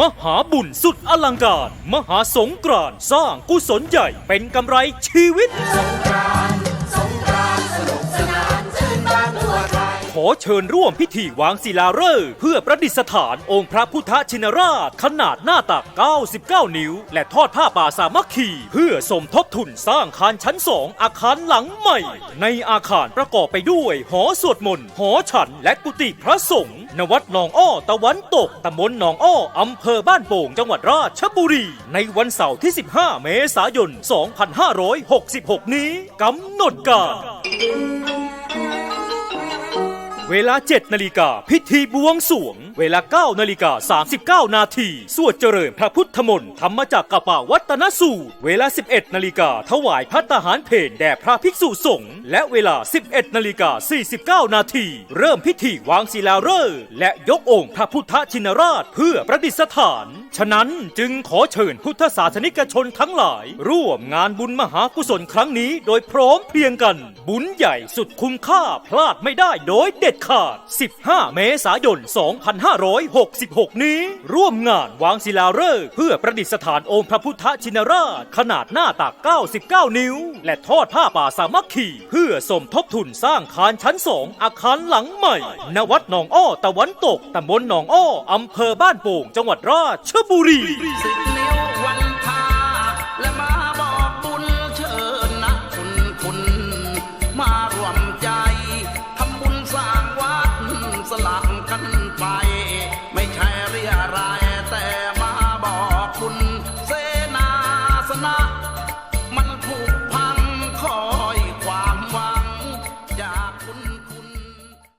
มหาบุญสุดอลังการ มหาสงกรานต์สร้างกุศลใหญ่เป็นกำไรชีวิตข อเชิญร่วมพิธีวางศิลาฤกษ์เพื่อประดิษฐานองค์พระพุทธชินราช ขนาดหน้าตัก 99 นิ้ว และทอดผ้าป่าสามัคคี เพื่อสมทบทุนสร้างคานชั้นสองอาคารหลังใหม่ ในอาคารประกอบไปด้วย หอสวดมนต์หอฉันและกุฏิพระสงฆ์ณวัดหนองอ้อตะวันตกตำบลหนองอ้ออำเภอบ้านโป่งจังหวัดราชบุรี ในวันเสาร์ที่ 15 เมษายน 2566 นี้กำหนดการ เวลา 7 นาฬิกาพิธีบวงสวง เวลา 9 นาฬิกา 39 นาทีสวดเจริญพระพุทธมนต์ธรรมจากกระป่าวัฒนสูตร เวลา 11 นาฬิกาถวายพัตตาหารเพนแด่พระภิกษุสงฆ์และเวลา 11 นาฬิกา 49 นาทีเริ่มพิธีวางศิลาฤกษ์และยกองค์พระพุทธชินราชเพื่อประดิษฐาน ฉะนั้นจึงขอเชิญพุทธศาสนิกชนทั้งหลาย ร่วมงานบุญมหากุศลครั้งนี้โดยพร้อมเพรียงกัน บุญใหญ่สุดคุ้มค่าพลาดไม่ได้โดยเด็ดขาด 15 เมษายน 2566 นี้ ร่วมงานวางศิลาฤกษ์เพื่อประดิษฐานองค์พระพุทธชินราช ขนาดหน้าตัก 99 นิ้ว และทอดผ้าป่าสามัคคี เพื่อสมทบทุนสร้างคานชั้นสองอาคารหลังใหม่ณวัดหนองอ้อตะวันตกตำบลหนองอ้ออำเภอบ้านโป่งจังหวัดราชบุรี